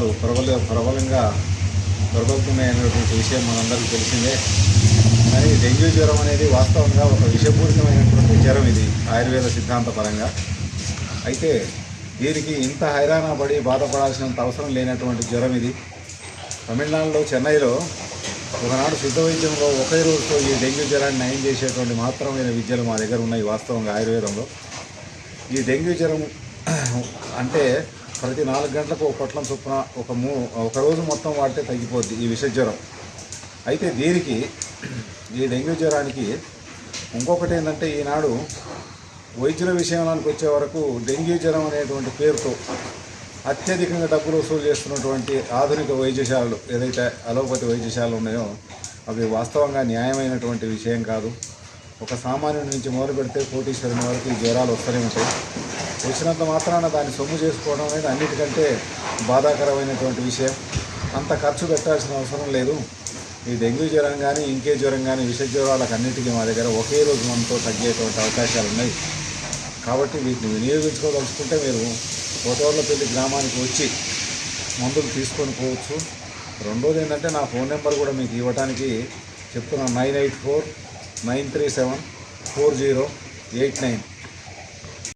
రోగాలు ప్రబల ప్రబలంగా ప్రబలుతున్నాయనేటువంటి విషయం మనందరికీ తెలిసిందే. కానీ డెంగ్యూ జ్వరం అనేది వాస్తవంగా ఒక విషపూరితమైనటువంటి జ్వరం ఇది ఆయుర్వేద సిద్ధాంత పరంగా. అయితే దీనికి ఇంత హైరాణ పడి బాధపడాల్సినంత అవసరం లేనటువంటి జ్వరం ఇది. తమిళనాడులో చెన్నైలో ఒకనాడు సిద్ధ వైద్యంలో ఒకే రోజుతో ఈ డెంగ్యూ జ్వరాన్ని నయం చేసేటువంటి మాత్రమైన విద్యలు మా దగ్గర ఉన్నాయి వాస్తవంగా ఆయుర్వేదంలో. ఈ డెంగ్యూ జ్వరం అంటే ప్రతి నాలుగు గంటలకు ఒక పొట్లం చొప్పున ఒక మూ ఒక రోజు మొత్తం వాడితే తగ్గిపోద్ది ఈ విష జ్వరం. అయితే దీనికి ఈ డెంగ్యూ జ్వరానికి ఇంకొకటి ఏంటంటే ఈనాడు వైద్యుల విషయంలోకి వచ్చే వరకు డెంగ్యూ జ్వరం అనేటువంటి పేరుతో అత్యధికంగా డబ్బులు వసూలు చేస్తున్నటువంటి ఆధునిక వైద్యశాలలు ఏదైతే అలోపతి వైద్యశాలలు ఉన్నాయో అవి వాస్తవంగా న్యాయమైనటువంటి విషయం కాదు. ఒక సామాన్యుడి నుంచి మొదలు పెడితే కోటీశ్వరుని వరకు ఈ జ్వరాలు వస్తూనే ఉంటాయి. వచ్చినంత మాత్రాన దాన్ని సొమ్ము చేసుకోవడం అనేది అన్నిటికంటే బాధాకరమైనటువంటి విషయం. అంత ఖర్చు పెట్టాల్సిన అవసరం లేదు. ఈ డెంగ్యూ జ్వరం కానీ ఇంకే జ్వరం కానీ విష జ్వరాలకు అన్నిటికీ మా దగ్గర ఒకే రోజు మనతో తగ్గేటువంటి అవకాశాలు ఉన్నాయి. కాబట్టి వీటిని వినియోగించుకోదలుచుకుంటే మీరు కోటవర్లపల్లి గ్రామానికి వచ్చి మందులు తీసుకొని పోవచ్చు. రెండోది ఏంటంటే నా ఫోన్ నెంబర్ కూడా మీకు ఇవ్వడానికి చెప్తున్నాను nine eight four nine three seven four zero eight nine.